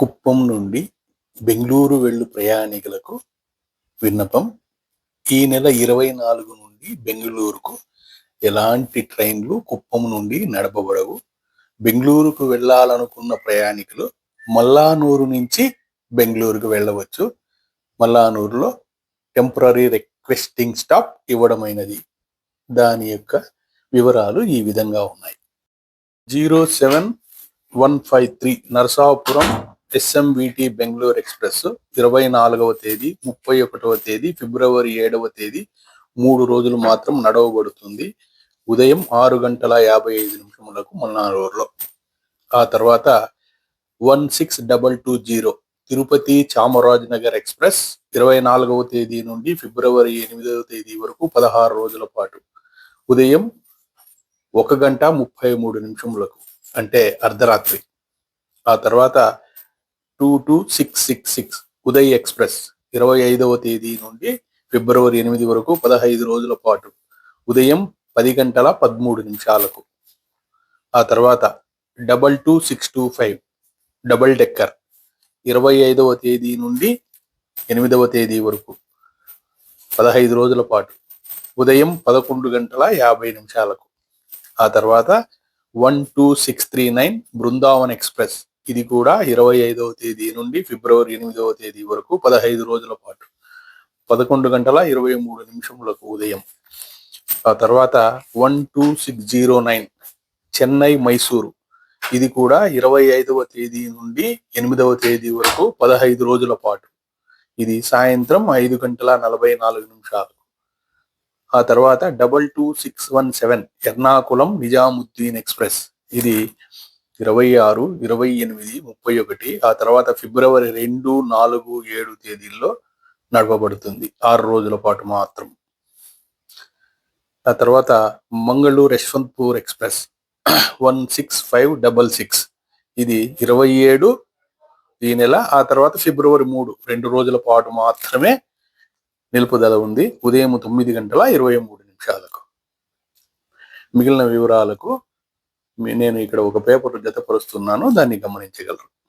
కుప్పం నుండి బెంగళూరు వెళ్ళు ప్రయాణికులకు విన్నపం. ఈ నెల ఇరవై నాలుగు నుండి బెంగళూరుకు ఎలాంటి ట్రైన్లు కుప్పం నుండి నడపబడవు? బెంగళూరుకు వెళ్ళాలనుకున్న ప్రయాణికులు మల్లానూరు నుంచి బెంగళూరుకు వెళ్ళవచ్చు. మల్లానూరులో టెంపరీ రిక్వెస్టింగ్ స్టాప్ ఇవ్వడమైనది. దాని యొక్క వివరాలు ఈ విధంగా ఉన్నాయి. Zero seven one five three Narasapuram SMVT Bengaluru express ఇరవై నాలుగవ తేదీ ముప్పై ఒకటవ తేదీ ఫిబ్రవరి ఏడవ తేదీ మూడు రోజులు మాత్రం నడవబడుతుంది. ఉదయం ఆరు గంటల యాభై ఐదు నిమిషములకు మల్నాడూరులో ఆ తర్వాత one six double two zero Tirupati Chamarajanagar express ఇరవై నాలుగవ తేదీ నుండి ఫిబ్రవరి ఎనిమిదవ తేదీ వరకు పదహారు రోజుల పాటు. ఉదయం ఒక గంట ముప్పై మూడు నిమిషములకు అంటే అర్ధరాత్రి. ఆ తర్వాత two two six six six Uday express ఇరవై ఐదవ తేదీ నుండి ఫిబ్రవరి ఎనిమిది వరకు పదహైదు రోజుల పాటు ఉదయం పది గంటల పదమూడు నిమిషాలకు. ఆ తర్వాత double two six two five double decker ఇరవై ఐదవ తేదీ నుండి ఎనిమిదవ తేదీ వరకు పదహైదు రోజుల పాటు ఉదయం పదకొండు గంటల యాభై నిమిషాలకు. ఆ తర్వాత one two six three nine Brindavan express ఇది కూడా ఇరవై ఐదవ తేదీ నుండి ఫిబ్రవరి ఎనిమిదవ తేదీ వరకు పదహైదు రోజుల పాటు. పదకొండు గంటల ఇరవై మూడు నిమిషములకు ఉదయం. ఆ తర్వాత one two six zero nine Chennai Mysuru. ఇది కూడా ఇరవై ఐదవ తేదీ నుండి ఎనిమిదవ తేదీ వరకు పదహైదు రోజుల పాటు. ఇది సాయంత్రం ఐదు గంటల నలభై నాలుగు నిమిషాలు. ఆ తర్వాత double two six one seven Ernakulam Nizamuddin express. ఇది ఇరవై ఆరు ఇరవై ఎనిమిది ముప్పై ఒకటి ఆ తర్వాత ఫిబ్రవరి రెండు నాలుగు ఏడు తేదీల్లో నడపబడుతుంది. ఆరు రోజుల పాటు మాత్రం. ఆ తర్వాత Mangaluru Yesvantpur express one six five double six. ఇది ఇరవై ఏడు ఈ నెల ఆ తర్వాత ఫిబ్రవరి మూడు రెండు రోజుల పాటు మాత్రమే నిలుపుదల ఉంది. ఉదయం తొమ్మిది గంటల ఇరవై మూడు నిమిషాలకు. మిగిలిన వివరాలకు నేను ఇక్కడ ఒక పేపర్ జతపరుస్తున్నాను దాన్ని గమనించగలరు.